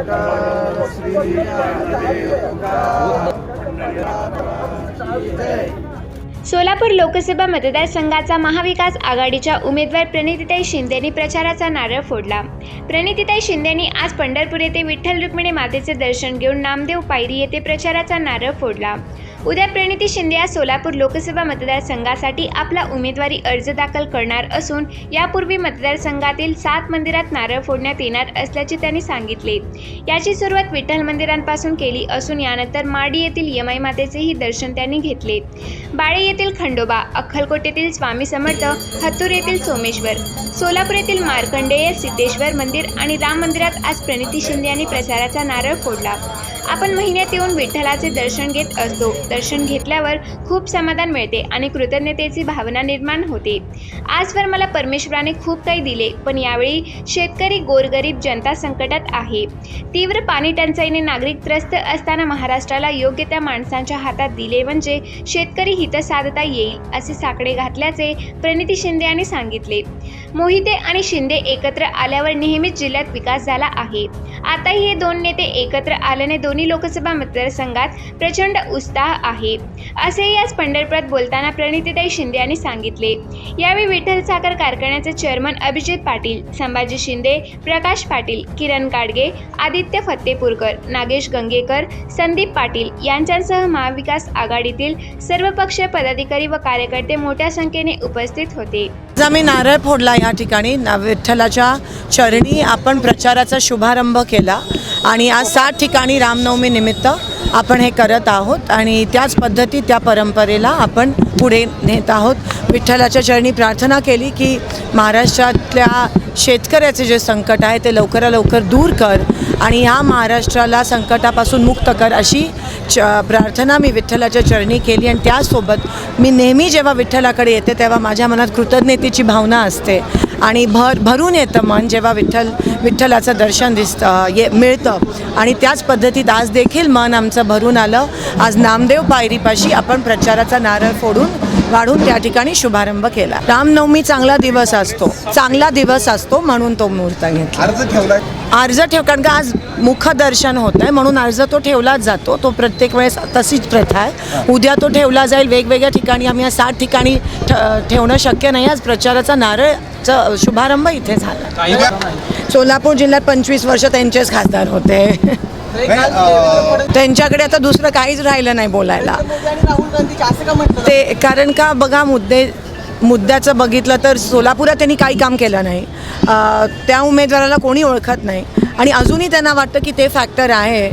Hey! Solapur Lok Sabha मतदारसंघाचा महाविकास आघाडीच्या उमेदवार प्रणितीताई शिंदेनी प्रचाराचा नारळ फोडला. प्रणितीताई शिंदेनी आज पंढरपूर येथे विठ्ठल रुक्मिणी मातेचे दर्शन घेऊन नामदेव पायरी येथे प्रचाराचा नारळ फोडला. उद्या प्रणिती शिंदे या सोलापूर लोकसभा मतदारसंघासाठी आपला उमेदवारी अर्ज दाखल करणार असून यापूर्वी मतदारसंघातील सात मंदिरात नारळ फोडण्यात येणार असल्याचे त्यांनी सांगितले. याची सुरुवात विठ्ठल मंदिरांपासून केली असून यानंतर माडी येथील यमाई मातेचेही दर्शन त्यांनी घेतले. बाळे येथील खंडोबा अक्कलकोट येथील स्वामी समर्थ हत्तूर येथील सोमेश्वर सोलापूर येथील मार्कंडेय सिद्धेश्वर मंदिर आणि राम मंदिरात आज प्रणिती शिंदे यांनी प्रचाराचा नारळ फोडला. आपण महिन्यात येऊन विठ्ठलाचे दर्शन घेत असतो. दर्शन घेतल्यावर खूप समाधान मिळते आणि कृतज्ञतेची भावना निर्माण होते. आजवर मला परमेश्वराने खूप काही दिले पण यावेळी शेतकरी गोरगरीब जनता संकटात आहे. तीव्र पाणी टंचाईने नागरिक त्रस्त असताना महाराष्ट्राला योग्य त्या माणसांच्या हातात दिले म्हणजे शेतकरी हित साधता येईल असे साकडे घातल्याचे प्रणिती शिंदे यांनी सांगितले. मोहिते आणि शिंदे एकत्र आल्यावर नेहमीच जिल्ह्यात विकास झाला आहे. आताही हे दोन नेते एकत्र आल्याने दोन्ही लोकसभा मतदारसंघात प्रचंड उत्साह आहे असेही याच पंढरपुरात बोलताना प्रणितीताई शिंदे यांनी सांगितले. यावेळी विठ्ठल साखर कारखान्याचे चेअरमन अभिजित पाटील संभाजी शिंदे प्रकाश पाटील किरण काडगे आदित्य फत्तेपूरकर नागेश गंगेकर संदीप पाटील यांच्यासह महाविकास आघाडीतील सर्व पदाधिकारी व कार्यकर्ते मोठ्या संख्येने उपस्थित होते. आम्ही नारळ फोडला या ठिकाणी. विठ्ठलाच्या चरणी आपण प्रचाराचा शुभारंभ केला. आणि आज सात ठिकाणी रामनवमी निमित्त आपण हे करत आहोत आणि त्याच पद्धती त्या परंपरेला आपण पुढे नेत आहोत. विठ्ठलाच्या चरणी प्रार्थना केली की महाराष्ट्रातल्या शेतकऱ्याचे जे संकट आहे ते लवकरात लवकर दूर कर आणि ह्या महाराष्ट्राला संकटापासून मुक्त कर अशी च प्रार्थना मी विठ्ठलाच्या चरणी केली आणि त्यासोबत मी नेहमी जेव्हा विठ्ठलाकडे येते तेव्हा माझ्या मनात कृतज्ञतेची भावना असते. आणि भर भरून येतं मन जेव्हा विठ्ठल विठ्ठलाचं दर्शन दिसतं ये मिळतं. आणि त्याच पद्धतीत आज देखील मन आमचं भरून आलं. आज नामदेव पायरीपाशी आपण प्रचाराचा नारळ फोडून वाढून त्या ठिकाणी शुभारंभ केला. रामनवमी चांगला दिवस असतो. चांगला दिवस असतो म्हणून तो मुहूर्त घेतला. अर्ज ठेवलाय? अर्ज ठेव कारण का आज मुखदर्शन होत आहे म्हणून अर्ज तो ठेवलाच जातो. तो प्रत्येक वेळेस तशीच प्रथा आहे. उद्या तो ठेवला जाईल. वेगवेगळ्या ठिकाणी आम्ही या सात ठिकाणी ठेवणं शक्य नाही. आज प्रचाराचा शुभारंभ इथे झाला. सोलापूर जिल्ह्यात पंचवीस वर्ष त्यांचेच खासदार होते. त्यांच्याकडे आता दुसरं काहीच राहिलं नाही बोलायला. ते कारण का बघा मुद्दे मुद्द्याचं बघितलं तर सोलापुरात त्यांनी काही काम केलं नाही. त्या उमेदवाराला कोणी ओळखत नाही. आणि अजूनही त्यांना वाटतं की ते फॅक्टर आहे.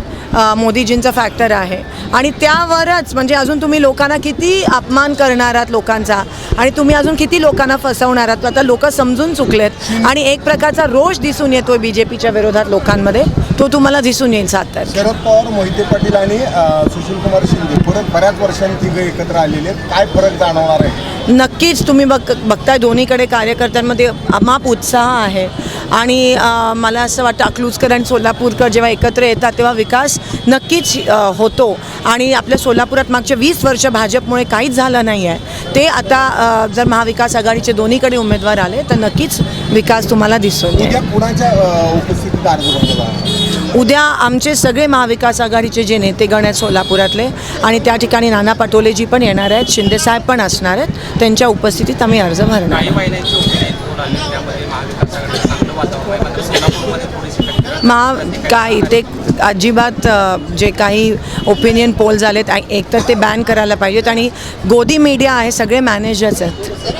मोदीजींचं फॅक्टर आहे. आणि त्यावरच म्हणजे अजून तुम्ही लोकांना किती अपमान करणार आहात लोकांचा? आणि तुम्ही अजून किती लोकांना फसवणार आहात? आता लोक समजून चुकलेत. आणि एक प्रकारचा रोष दिसून येतो बी जे पीच्या विरोधात लोकांमध्ये. तो तुम्हाला दिसून येईल सात शरद पवार मोहिते पाटील आणि सुशीलकुमार सुशील कुमार शिंदे. परत बऱ्याच वर्षांनी तिघे एकत्र आलेले आहेत. काय फरक जाणवणार आहे? नक्कीच तुम्ही बघ बघताय दोन्हीकडे कार्यकर्त्यांमध्ये अमाप उत्साह आहे. आणि मला असं वाटतं अकलूजकर आणि सोलापूरकर जेव्हा एकत्र येतात तेव्हा विकास नक्कीच होतो. आणि आपल्या सोलापुरात मागच्या वीस वर्ष भाजपमुळे काहीच झालं नाही आहे ते आता जर महाविकास आघाडीचे दोन्हीकडे उमेदवार आले तर नक्कीच विकास तुम्हाला दिसतो उद्या आमचे सगळे महाविकास आघाडीचे जे नेतेगण आहेत सोलापुरातले आणि त्या ठिकाणी नाना पटोलेजी पण येणार आहेत शिंदेसाहेब पण असणार आहेत त्यांच्या उपस्थितीत आम्ही अर्ज भरणार महा काय ते अजिबात जे काही ओपिनियन पोल झालेत एक तर ते बॅन करायला पाहिजेत आणि गोदी मीडिया आहे सगळे मॅनेजर्स आहेत.